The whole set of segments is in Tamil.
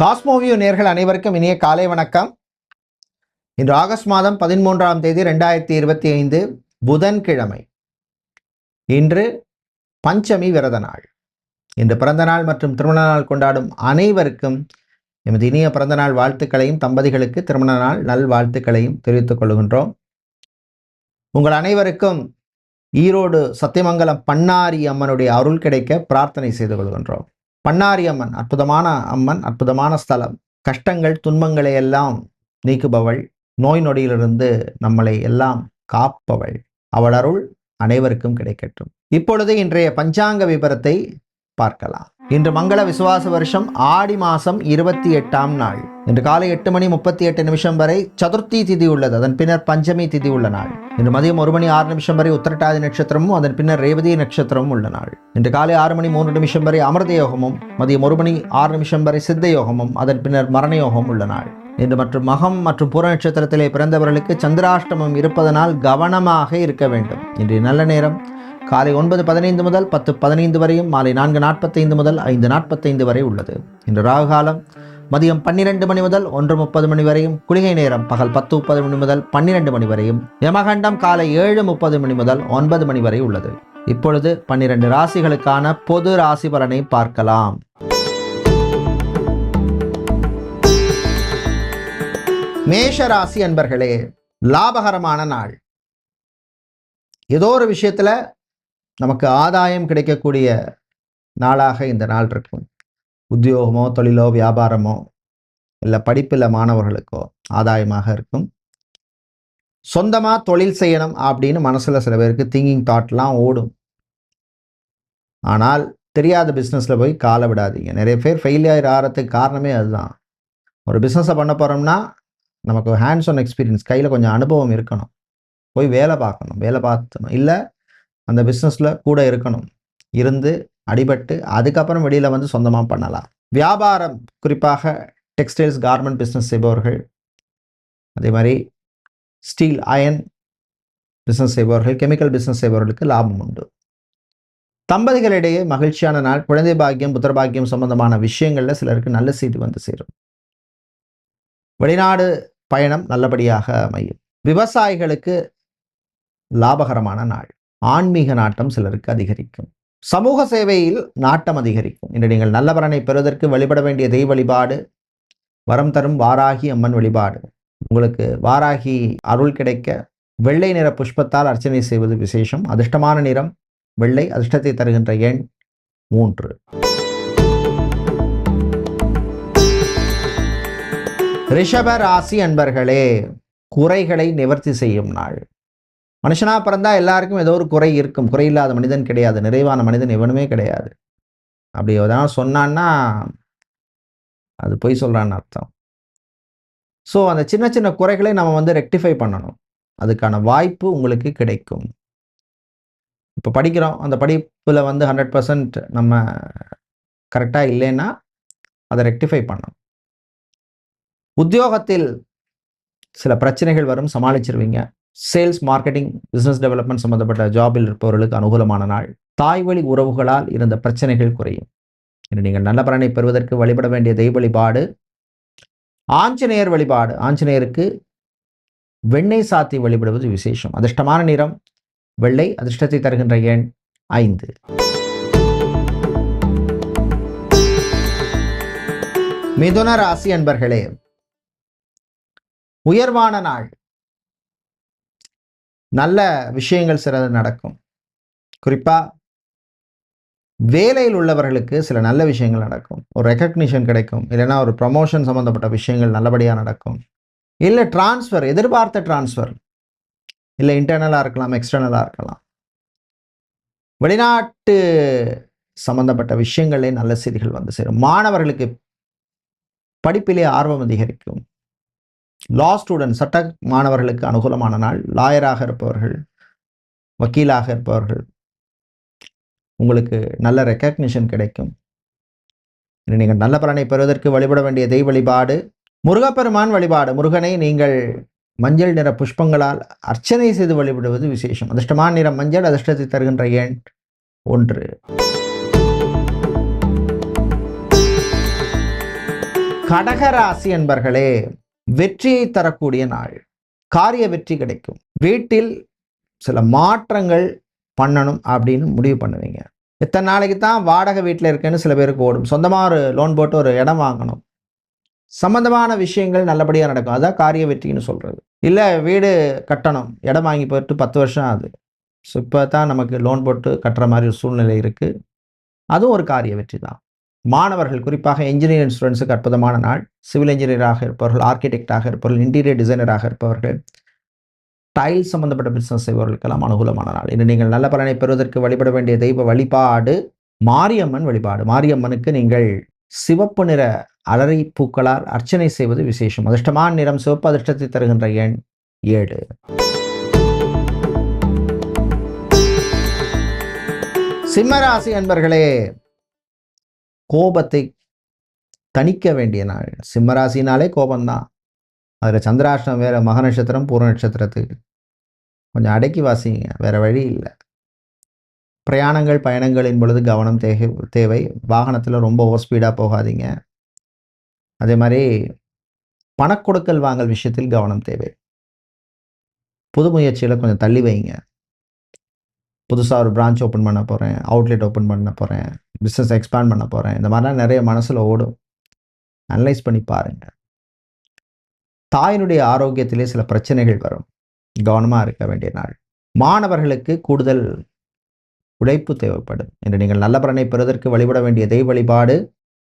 காஸ்மோவியூ நேர்கள் அனைவருக்கும் இனிய காலை வணக்கம். இன்று ஆகஸ்ட் மாதம் பதிமூன்றாம் தேதி ரெண்டாயிரத்தி இருபத்தி ஐந்து புதன்கிழமை. இன்று பஞ்சமி விரத நாள். இன்று பிறந்த நாள் மற்றும் திருமண நாள் கொண்டாடும் அனைவருக்கும் எமது இனிய பிறந்த நாள் வாழ்த்துக்களையும் தம்பதிகளுக்கு திருமண நாள் நல் வாழ்த்துக்களையும் தெரிவித்துக் கொள்கின்றோம். உங்கள் அனைவருக்கும் ஈரோடு சத்தியமங்கலம் பண்ணாரி அம்மனுடைய அருள் கிடைக்க பிரார்த்தனை செய்து கொள்கின்றோம். பண்ணாரி அம்மன் அற்புதமான அம்மன் அற்புதமான ஸ்தலம். கஷ்டங்கள் துன்பங்களை எல்லாம் நீக்குபவள். நோய் நொடியிலிருந்து நம்மளை எல்லாம் காப்பவள். அவள் அருள் அனைவருக்கும் கிடைக்கட்டும். இப்பொழுது இன்றைய பஞ்சாங்க விபரத்தை பார்க்கலாம். இன்று மங்கள விசுவாச வருஷம் ஆடி மாதம் இருபத்தி எட்டாம் நாள். இன்று காலை எட்டு மணி முப்பத்தி எட்டு நிமிஷம் வரை சதுர்த்தி திதி உள்ளது. அதன் பின்னர் பஞ்சமி திதி உள்ள நாள். இன்று மதியம் ஒரு மணி ஆறு நிமிஷம் வரை உத்திரட்டாதி நட்சத்திரமும் அதன் பின்னர் ரேவதி நட்சத்திரமும் உள்ள நாள். இன்று காலை ஆறு மணி மூன்று நிமிஷம் வரை அமிர்த யோகமும் மதியம் ஒரு மணி ஆறு நிமிஷம் வரை சித்த யோகமும் அதன் பின்னர் மரண யோகம் உள்ள நாள். இன்று மற்றும் மகம் மற்றும் பூர நட்சத்திரத்திலே பிறந்தவர்களுக்கு சந்திராஷ்டமம் இருப்பதனால் கவனமாக இருக்க வேண்டும். இன்று நல்ல நேரம் காலை ஒன்பது பதினைந்து முதல் பத்து பதினைந்து வரையும் மாலை நான்கு நாற்பத்தைந்து முதல் ஐந்து நாற்பத்தைந்து வரை உள்ளது. இன்று ராகு காலம் மதியம் பன்னிரண்டு மணி முதல் ஒன்று முப்பது மணி வரையும் குளிகை நேரம் பகல் பத்து முப்பது மணி முதல் பன்னிரெண்டு மணி வரையும் யமகண்டம் காலை ஏழு முப்பது மணி முதல் ஒன்பது மணி வரை உள்ளது. இப்பொழுது பன்னிரண்டு ராசிகளுக்கான பொது ராசி பலனை பார்க்கலாம். மேஷ ராசி அன்பர்களே லாபகரமான நாள். ஏதோ ஒரு விஷயத்துல நமக்கு ஆதாயம் கிடைக்கக்கூடிய நாளாக இந்த நாள் இருக்கும். உத்தியோகமோ தொழிலோ வியாபாரமோ இல்லை படிப்பில் மாணவர்களுக்கோ ஆதாயமாக இருக்கும். சொந்தமாக தொழில் செய்யணும் அப்படின்னு மனசில் சில பேருக்கு திங்கிங் தாட்லாம் ஓடும். ஆனால் தெரியாத பிஸ்னஸில் போய் காலை விடாதீங்க. நிறைய பேர் ஃபெயிலியர் ஆகிறதுக்கு காரணமே அதுதான். ஒரு பிஸ்னஸை பண்ண போகிறோம்னா நமக்கு ஹேண்ட்ஸ் ஆன் எக்ஸ்பீரியன்ஸ் கையில் கொஞ்சம் அனுபவம் இருக்கணும். போய் வேலை பார்க்கணும் வேலை பார்த்தணும் இல்லை அந்த பிஸ்னஸில் கூட இருக்கணும். இருந்து அடிபட்டு அதுக்கப்புறம் வெளியில் வந்து சொந்தமாக பண்ணலாம். வியாபாரம் குறிப்பாக டெக்ஸ்டைல்ஸ் கார்மெண்ட் பிஸ்னஸ் செய்பவர்கள். அதே மாதிரி ஸ்டீல் அயன் பிஸ்னஸ் செய்பவர்கள் கெமிக்கல் பிஸ்னஸ் செய்பவர்களுக்கு லாபம் உண்டு. தம்பதிகளிடையே மகிழ்ச்சியான நாள் குழந்தை பாக்கியம் புத்திர பாக்கியம் சம்பந்தமான விஷயங்களில் சிலருக்கு நல்ல செய்தி வந்து சேரும். வெளிநாடு பயணம் நல்லபடியாக அமையும். விவசாயிகளுக்கு லாபகரமான நாள். ஆன்மீக நாட்டம் சிலருக்கு அதிகரிக்கும். சமூக சேவையில் நாட்டம் அதிகரிக்கும். இன்று நீங்கள் நல்ல பலனை பெறுவதற்கு வழிபட வேண்டிய தெய்வ வழிபாடு வரம் தரும் வாராகி அம்மன் வழிபாடு. உங்களுக்கு வாராகி அருள் கிடைக்க வெள்ளை நிற புஷ்பத்தால் அர்ச்சனை செய்வது விசேஷம். அதிர்ஷ்டமான நிறம் வெள்ளை அதிர்ஷ்டத்தை தருகின்ற எண் மூன்று. ரிஷப ராசி அன்பர்களே குறைகளை நிவர்த்தி செய்யும் நாள். மனுஷனா பிறந்தா எல்லாருக்கும் ஏதோ ஒரு குறை இருக்கும். குறை இல்லாத மனிதன் கிடையாது. நிறைவான மனிதன் எவனுமே கிடையாது. அப்படி எதாவது சொன்னான்னா அது பொய் சொல்கிறான்னு அர்த்தம். ஸோ அந்த சின்ன சின்ன குறைகளை நம்ம வந்து ரெக்டிஃபை பண்ணணும். அதுக்கான வாய்ப்பு உங்களுக்கு கிடைக்கும். இப்போ படிக்கிறோம். அந்த படிப்பில் வந்து ஹண்ட்ரட் பர்சன்ட் நம்ம கரெக்டாக இல்லைன்னா அதை ரெக்டிஃபை பண்ணணும். உத்தியோகத்தில் சில பிரச்சனைகள் வரும். சமாளிச்சிருவீங்க. சேல்ஸ் மார்க்கெட்டிங் பிஸ்னஸ் டெவலப்மெண்ட் சம்மந்தப்பட்ட ஜாபில் இருப்பவர்களுக்கு அனுகூலமான நாள். தாய் வழி உறவுகளால் இருந்த பிரச்சனைகள் குறையும். இன்று நீங்கள் நல்ல பலனை பெறுவதற்கு வழிபட வேண்டிய தெய்வ வழிபாடு. ஆஞ்சநேயர் வழிபாடு. ஆஞ்சநேயருக்கு வெண்ணெய் சாத்தி வழிபடுவது விசேஷம். அதிர்ஷ்டமான நிறம் வெள்ளை அதிர்ஷ்டத்தை தருகின்ற எண் ஐந்து. மிதுன ராசி அன்பர்களே உயர்வான நாள். நல்ல விஷயங்கள் சிலது நடக்கும். குறிப்பாக வேலையில் உள்ளவர்களுக்கு சில நல்ல விஷயங்கள் நடக்கும். ஒரு ரெக்கக்னிஷன் கிடைக்கும். இல்லைன்னா ஒரு ப்ரமோஷன் சம்மந்தப்பட்ட விஷயங்கள் நல்லபடியாக நடக்கும். இல்லை டிரான்ஸ்ஃபர் எதிர்பார்த்த டிரான்ஸ்ஃபர் இல்லை இன்டர்னலாக இருக்கலாம் எக்ஸ்டர்னலாக இருக்கலாம். வெளிநாட்டு சம்மந்தப்பட்ட விஷயங்களே நல்ல செய்திகள் வந்து சேரும். மாணவர்களுக்கு படிப்பிலே ஆர்வம் அதிகரிக்கும். லா ஸ்டூடெண்ட் சட்ட மாணவர்களுக்கு அனுகூலமான நாள். லாயராக இருப்பவர்கள் வக்கீலாக இருப்பவர்கள் உங்களுக்கு நல்ல ரெக்கக்னிஷன் கிடைக்கும். நீங்கள் நல்ல பலனை பெறுவதற்கு வழிபட வேண்டிய தெய்வ வழிபாடு முருகப்பெருமான் வழிபாடு. முருகனை நீங்கள் மஞ்சள் நிற புஷ்பங்களால் அர்ச்சனை செய்து வழிபடுவது விசேஷம். அதிர்ஷ்டமான நிறம் மஞ்சள் அதிர்ஷ்டத்தை தருகின்ற எண் ஒன்று. கடகராசி என்பர்களே வெற்றியை தரக்கூடிய நாள். காரிய வெற்றி கிடைக்கும். வீட்டில் சில மாற்றங்கள் பண்ணணும் அப்படின்னு முடிவு பண்ணுவீங்க. இத்தனை நாளைக்கு தான் வாடகை வீட்டில் இருக்கேன்னு சில பேருக்கு ஓடும். சொந்தமாக ஒரு லோன் போட்டு ஒரு இடம் வாங்கணும். சம்பந்தமான விஷயங்கள் நல்லபடியாக நடக்கும். அதான் காரிய வெற்றின்னு சொல்கிறது இல்லை வீடு கட்டணும். இடம் வாங்கி போயிட்டு பத்து வருஷம் ஆகுது. ஸோ இப்போ தான் நமக்கு லோன் போட்டு கட்டுற மாதிரி ஒரு சூழ்நிலை இருக்குது அதுவும் ஒரு காரிய வெற்றி தான். மாணவர்கள் குறிப்பாக இன்ஜினியரிங் ஸ்டூடெண்ட்ஸுக்கு அற்புதமான நாள். சிவில் இன்ஜினியராக இருப்பவர்கள் ஆர்கிடெக்டாக இருப்பவர்கள் இன்டீரியர் டிசைனராக இருப்பவர்கள். டைல் சம்பந்தப்பட்ட பிஸ்னஸ் செய்பவர்களுக்கெல்லாம் அனுகூலமான நாள். இன்று நீங்கள் நல்ல பலனை பெறுவதற்கு வழிபட வேண்டிய தெய்வ வழிபாடு மாரியம்மன் வழிபாடு. மாரியம்மனுக்கு நீங்கள் சிவப்பு நிற அலரி பூக்களால் அர்ச்சனை செய்வது விசேஷம். அதிர்ஷ்டமான நிறம் சிவப்பு அதிர்ஷ்டத்தை தருகின்ற எண் ஏழு. சிம்மராசி அன்பர்களே கோபத்தை தணிக்க வேண்டிய நாள். சிம்மராசினாலே கோபம்தான். அதில் சந்திராஷ்டம் வேறு மக நட்சத்திரம் பூர்ண நட்சத்திரத்துக்கு கொஞ்சம் அடக்கி வாசிங்க வேறு வழி இல்லை. பிரயாணங்கள் பயணங்களின் பொழுது கவனம் தேவை தேவை. வாகனத்தில் ரொம்ப ஓவர் ஸ்பீடாக போகாதீங்க. அதே மாதிரி பணக்கொடுக்கல் வாங்கல் விஷயத்தில் கவனம் தேவை. புது முயற்சியில் கொஞ்சம் தள்ளி வைங்க. புதுசாக ஒரு பிரான்ச் ஓப்பன் பண்ண போகிறேன் அவுட்லெட் ஓப்பன் பண்ண போகிறேன் பிஸ்னஸ் எக்ஸ்பேண்ட் பண்ண போகிறேன் இந்த மாதிரிலாம் நிறைய மனசில் ஓடும். அனலைஸ் பண்ணி பாருங்கள் தாயினுடைய ஆரோக்கியத்திலே சில பிரச்சனைகள் வரும். கவனமாக இருக்க வேண்டிய நாள். மாணவர்களுக்கு கூடுதல் உழைப்பு தேவைப்படும் என்று நீங்கள் நல்ல பலனை பெறுவதற்கு வழிபட வேண்டிய தெய்வ வழிபாடு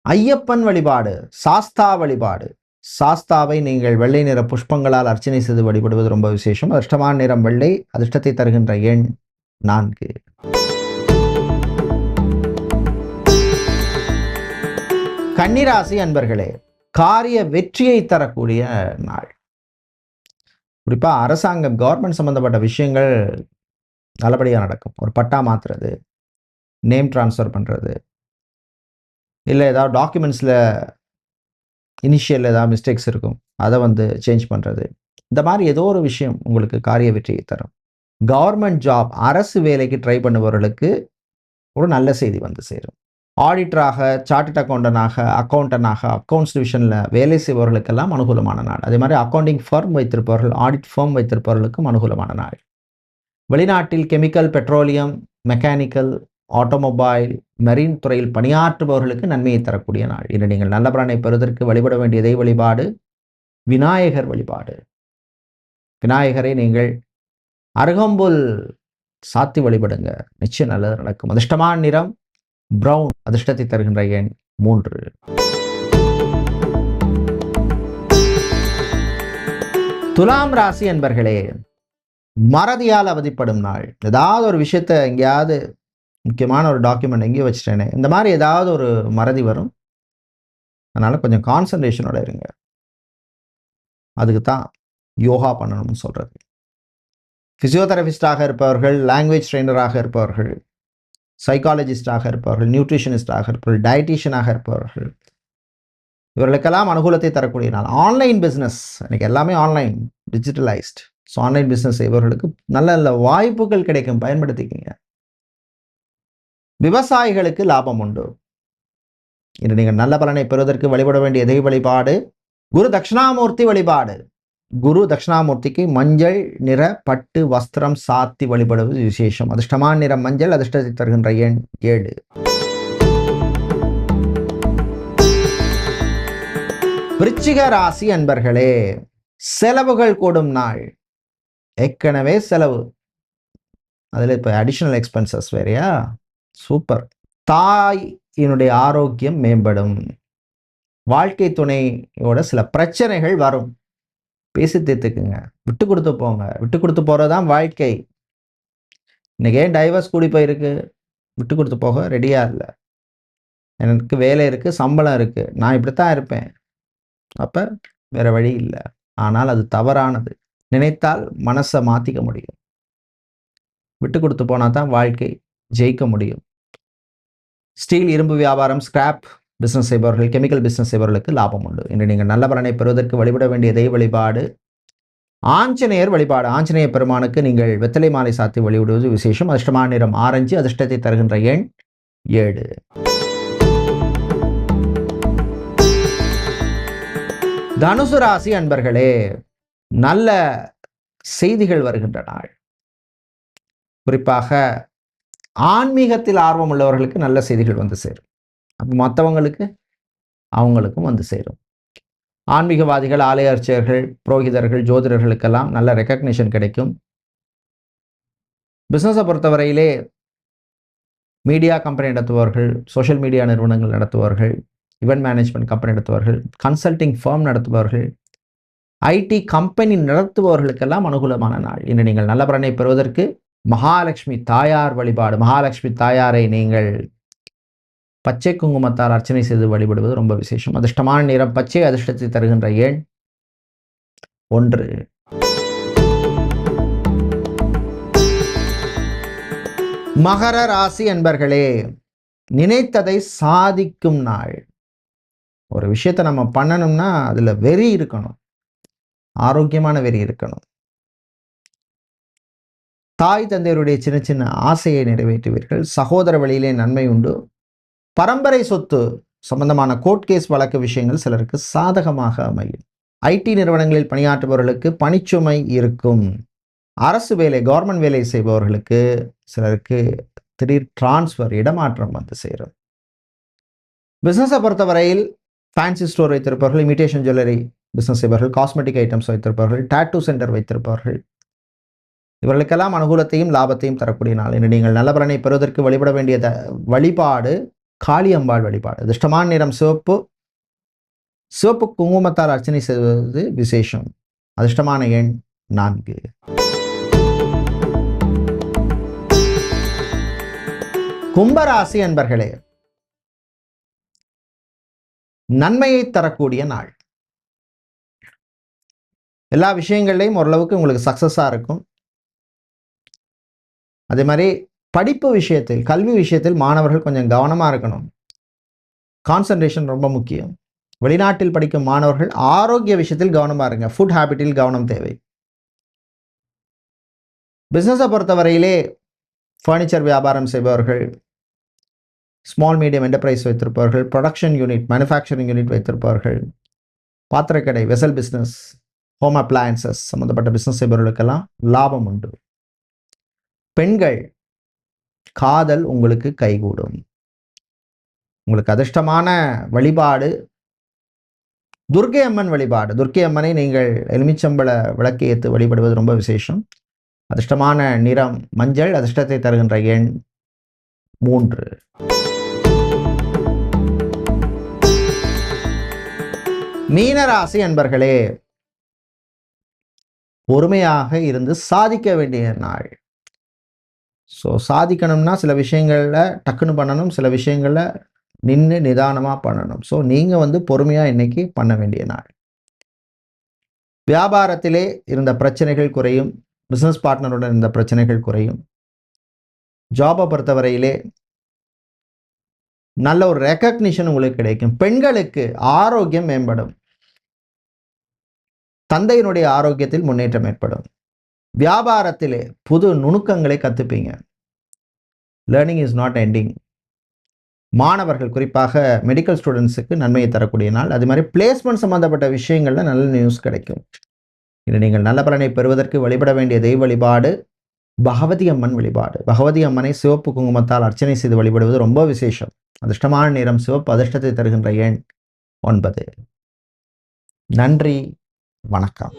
ஐயப்பன் வழிபாடு சாஸ்தா வழிபாடு. சாஸ்தாவை நீங்கள் வெள்ளை நிற புஷ்பங்களால் அர்ச்சனை செய்து வழிபடுவது ரொம்ப விசேஷம். அதிர்ஷ்டமான நிறம் வெள்ளை அதிர்ஷ்டத்தை தருகின்ற எண் நான்கு கன்னிராசி அன்பர்களே காரிய வெற்றியை தரக்கூடிய நாள். குறிப்பாக அரசாங்கம் கவர்மெண்ட் சம்மந்தப்பட்ட விஷயங்கள் நல்லபடியாக நடக்கும். ஒரு பட்டா மாற்றுறது நேம் ட்ரான்ஸ்ஃபர் பண்ணுறது இல்லை ஏதாவது டாக்குமெண்ட்ஸில் இனிஷியல் ஏதாவது மிஸ்டேக்ஸ் இருக்கும் அதை வந்து சேஞ்ச் பண்ணுறது இந்த மாதிரி ஏதோ ஒரு விஷயம் உங்களுக்கு காரிய வெற்றியை தரும். கவர்மெண்ட் ஜாப் அரசு வேலைக்கு ட்ரை பண்ணுபவர்களுக்கு ஒரு நல்ல செய்தி வந்து சேரும். ஆடிட்டராக சார்ட்டட் அக்கௌண்டனாக அக்கௌண்டனாக அக்கௌண்ட்ஸ் டிவிஷனில் வேலை செய்பவர்களுக்கெல்லாம் அனுகூலமான நாள். அதே மாதிரி அக்கௌண்டிங் ஃபர்ம் வைத்திருப்பவர்கள் ஆடிட் ஃபர்ம் வைத்திருப்பவர்களுக்கும் அனுகூலமான நாள். வெளிநாட்டில் chemical petroleum mechanical automobile marine துறையில் பணியாற்றுபவர்களுக்கு நன்மையை தரக்கூடிய நாள். இன்று நீங்கள் நல்ல பலனை பெறுவதற்கு வழிபட வேண்டிய தெய்வ வழிபாடு விநாயகர் வழிபாடு. விநாயகரை நீங்கள் அருகம்புல் சாத்தி வழிபடுங்க. நிச்சயம் நல்லது நடக்கும். அதிர்ஷ்டமான நிறம் பிரவுன் அதிர்ஷ்டத்தை தருகின்ற எண் மூன்று. துலாம் ராசி என்பர்களே மறதியால் அவதிப்படும் நாள். ஏதாவது ஒரு விஷயத்த எங்கேயாவது முக்கியமான ஒரு டாக்குமெண்ட் எங்கேயோ வச்சுட்டேனே இந்த மாதிரி ஏதாவது ஒரு மறதி வரும். அதனால் கொஞ்சம் கான்சன்ட்ரேஷனோட இருங்க. அதுக்கு தான் யோகா பண்ணணும்னு சொல்கிறது ஃபிசியோதெரபிஸ்டாக இருப்பவர்கள் லாங்குவேஜ் ட்ரெயினராக இருப்பவர்கள் சைக்காலஜிஸ்டாக இருப்பவர்கள் நியூட்ரிஷனிஸ்டாக இருப்பவர்கள் டயட்டீஷியனாக இருப்பவர்கள். இவர்களுக்கெல்லாம் அனுகூலத்தை தரக்கூடிய நாள். ஆன்லைன் பிஸ்னஸ் எனக்கு எல்லாமே online digitalised so online business செய்பவர்களுக்கு நல்ல நல்ல வாய்ப்புகள் கிடைக்கும். பயன்படுத்திக்கிங்க. விவசாயிகளுக்கு லாபம் உண்டு. இன்று நீங்கள் நல்ல பலனை பெறுவதற்கு வழிபட வேண்டிய தெய்வ வழிபாடு குரு தட்சிணாமூர்த்தி வழிபாடு. குரு தட்சிணாமூர்த்திக்கு மஞ்சள் நிற பட்டு வஸ்திரம் சாத்தி வழிபடுவது விசேஷம். அதிர்ஷ்டமான நிறம் மஞ்சள் அதிர்ஷ்டத்தை தருகின்ற எண் ஏழு. விருச்சிக ராசி அன்பர்களே செலவுகள் கூடும் நாள். ஏற்கனவே செலவு. அதில் இப்போ அடிஷ்னல் எக்ஸ்பென்சஸ் வேறையா? சூப்பர். தாயினுடைய ஆரோக்கியம் மேம்படும். வாழ்க்கை துணையோட சில பிரச்சனைகள் வரும். பேசி தீர்த்துக்குங்க. விட்டு கொடுத்து போங்க. விட்டு கொடுத்து போகிறது தான் வாழ்க்கை. இன்றைக்கி ஏன் டைவர்ஸ் கூடி போயிருக்கு? விட்டு கொடுத்து போக ரெடியாக இல்லை. எனக்கு வேலை இருக்குது சம்பளம் இருக்குது நான் இப்படித்தான் இருப்பேன். அப்போ வேறு வழி இல்லை. ஆனால் அது தவறானது. நினைத்தால் மனசை மாற்றிக்க முடியும். விட்டு கொடுத்து போனால் தான் வாழ்க்கை ஜெயிக்க முடியும். ஸ்டீல் இரும்பு வியாபாரம் ஸ்கிராப் பிஸ்னஸ் செய்பவர்கள் கெமிக்கல் பிஸ்னஸ் செய்பவர்களுக்கு லாபம் உண்டு. இன்று நீங்கள் நல்ல பலனை பெறுவதற்கு வழிபட வேண்டிய தெய்வ வழிபாடு ஆஞ்சநேயர் வழிபாடு. ஆஞ்சநேய பெருமானுக்கு நீங்கள் வெத்தலை மாலை சாத்தி வழிவிடுவது விசேஷம். அதிர்ஷ்டமான நிறம் ஆரஞ்சு அதிர்ஷ்டத்தை தருகின்ற எண் ஏழு. தனுசு ராசி அன்பர்களே நல்ல செய்திகள் வருகின்ற நாள். குறிப்பாக ஆன்மீகத்தில் ஆர்வம் உள்ளவர்களுக்கு நல்ல செய்திகள் வந்து சேரும். அப்போ மற்றவங்களுக்கு அவங்களுக்கும் வந்து சேரும். ஆன்மீகவாதிகள் ஆலய அர்ச்சகர்கள் புரோகிதர்கள் ஜோதிடர்களுக்கெல்லாம் நல்ல ரெக்கக்னிஷன் கிடைக்கும். பிஸ்னஸை பொறுத்தவரையிலே மீடியா கம்பெனி நடத்துபவர்கள் சோஷியல் மீடியா நிறுவனங்கள் நடத்துபவர்கள் இவெண்ட் மேனேஜ்மெண்ட் கம்பெனி நடத்துபவர்கள் கன்சல்டிங் ஃபார்ம் நடத்துபவர்கள் ஐடி கம்பெனி நடத்துபவர்களுக்கெல்லாம் அனுகூலமான நாள். இன்று நீங்கள் நல்ல பலனை பெறுவதற்கு மகாலட்சுமி தாயார் வழிபாடு மகாலட்சுமி தாயாரை நீங்கள் பச்சை குங்குமத்தால் அர்ச்சனை செய்து வழிபடுவது ரொம்ப விசேஷம். அதிர்ஷ்டமான நிறம் பச்சை அதிர்ஷ்டத்தை தருகின்ற எண் ஒன்று. மகர ராசி என்பர்களே நினைத்ததை சாதிக்கும் நாள். ஒரு விஷயத்தை நம்ம பண்ணணும்னா அதுல வெறி இருக்கணும். ஆரோக்கியமான வெறி இருக்கணும். தாய் தந்தையருடைய சின்ன சின்ன ஆசையை நிறைவேற்றுவீர்கள். சகோதர வழியிலே நன்மை உண்டு. பரம்பரை சொத்து சம்பந்தமான கோர்ட் கேஸ் வழக்கு விஷயங்கள் சிலருக்கு சாதகமாக அமையும். ஐடி நிறுவனங்களில் பணியாற்றுபவர்களுக்கு பணிச்சுமை இருக்கும். அரசு வேலை கவர்மெண்ட் வேலை செய்பவர்களுக்கு சிலருக்கு திடீர் டிரான்ஸ்ஃபர் இடமாற்றம் வந்து சேரும். பிஸ்னஸை பொறுத்தவரையில் ஃபேன்சி ஸ்டோர் வைத்திருப்பவர்கள் இமிட்டேஷன் ஜுவல்லரி பிஸ்னஸ் செய்பவர்கள் காஸ்மெட்டிக் ஐட்டம்ஸ் வைத்திருப்பவர்கள் டாட்டூ சென்டர் வைத்திருப்பவர்கள். இவர்களுக்கெல்லாம் அனுகூலத்தையும் லாபத்தையும் தரக்கூடிய நாள். இன்று நீங்கள் நல்ல பலனை பெறுவதற்கு வழிபட வேண்டிய த- வழிபாடு காளியம்பாள் வழிபாடு. அதிர்ஷ்டமான நிறம் சிவப்பு. சிவப்பு குங்குமத்தால் அர்ச்சனை செய்வது விசேஷம். அதிர்ஷ்டமான எண் நான்கு. கும்பராசி அன்பர்களே நன்மையை தரக்கூடிய நாள். எல்லா விஷயங்கள்லையும் ஓரளவுக்கு உங்களுக்கு சக்ஸஸாக இருக்கும். அதே மாதிரி படிப்பு விஷயத்தில் கல்வி விஷயத்தில் மாணவர்கள் கொஞ்சம் கவனமாக இருக்கணும். கான்சன்ட்ரேஷன் ரொம்ப முக்கியம். வெளிநாட்டில் படிக்கும் மாணவர்கள் ஆரோக்கிய விஷயத்தில் கவனமாக இருங்க. ஃபுட் ஹேபிட்டில் கவனம் தேவை. பிஸ்னஸை பொறுத்தவரையிலே ஃபர்னிச்சர் வியாபாரம் செய்பவர்கள் ஸ்மால் மீடியம் என்டர்பிரைஸ் வைத்திருப்பவர்கள் ப்ரொடக்ஷன் யூனிட் மேனுஃபேக்சரிங் யூனிட் வைத்திருப்பவர்கள் பாத்திரக்கடை வெசல் பிஸ்னஸ் ஹோம் அப்ளையன்சஸ் சம்மந்தப்பட்ட பிஸ்னஸ் செய்பவர்களுக்கெல்லாம் லாபம் உண்டு. பெண்கள் காதல் உங்களுக்கு கைகூடும். உங்களுக்கு அதிர்ஷ்டமான வழிபாடு துர்க்கை அம்மன் வழிபாடு. துர்க்கை அம்மனை நீங்கள் எலுமிச்சம்பள விளக்கு ஏற்று வழிபடுவது ரொம்ப விசேஷம். அதிர்ஷ்டமான நிறம் மஞ்சள் அதிர்ஷ்டத்தை தருகின்ற எண் மூன்று. மீனராசி அன்பர்களே பொறுமையாக இருந்து சாதிக்க வேண்டிய நாள். ஸோ சாதிக்கணும்னா சில விஷயங்களில் டக்குன்னு பண்ணணும் சில விஷயங்களில் நின்று நிதானமாக பண்ணணும். ஸோ நீங்கள் வந்து பொறுமையாக இன்னைக்கு பண்ண வேண்டிய நாள். வியாபாரத்திலே இருந்த பிரச்சனைகள் குறையும் பிஸ்னஸ் பார்ட்னருடன் இருந்த பிரச்சனைகள் குறையும். ஜாபை பொறுத்தவரையிலே நல்ல ஒரு ரெக்கக்னிஷன் உங்களுக்கு கிடைக்கும். பெண்களுக்கு ஆரோக்கியம் மேம்படும். தந்தையினுடைய ஆரோக்கியத்தில் முன்னேற்றம் ஏற்படும். வியாபாரத்திலே புது நுணுக்கங்களை கற்றுப்பீங்க லேர்னிங் இஸ் நாட் எண்டிங் மாணவர்கள் குறிப்பாக மெடிக்கல் ஸ்டூடெண்ட்ஸுக்கு நன்மையை தரக்கூடிய நாள். அது மாதிரி பிளேஸ்மெண்ட் சம்மந்தப்பட்ட விஷயங்களில் நல்ல நியூஸ் கிடைக்கும். இன்று நீங்கள் நல்ல பலனை பெறுவதற்கு வழிபட வேண்டிய தெய்வ வழிபாடு பகவதி அம்மன் வழிபாடு. பகவதி அம்மனை சிவப்பு குங்குமத்தால் அர்ச்சனை செய்து வழிபடுவது ரொம்ப விசேஷம். அதிர்ஷ்டமான நிறம் சிவப்பு அதிர்ஷ்டத்தை தருகின்ற எண் ஒன்பது. நன்றி. வணக்கம்.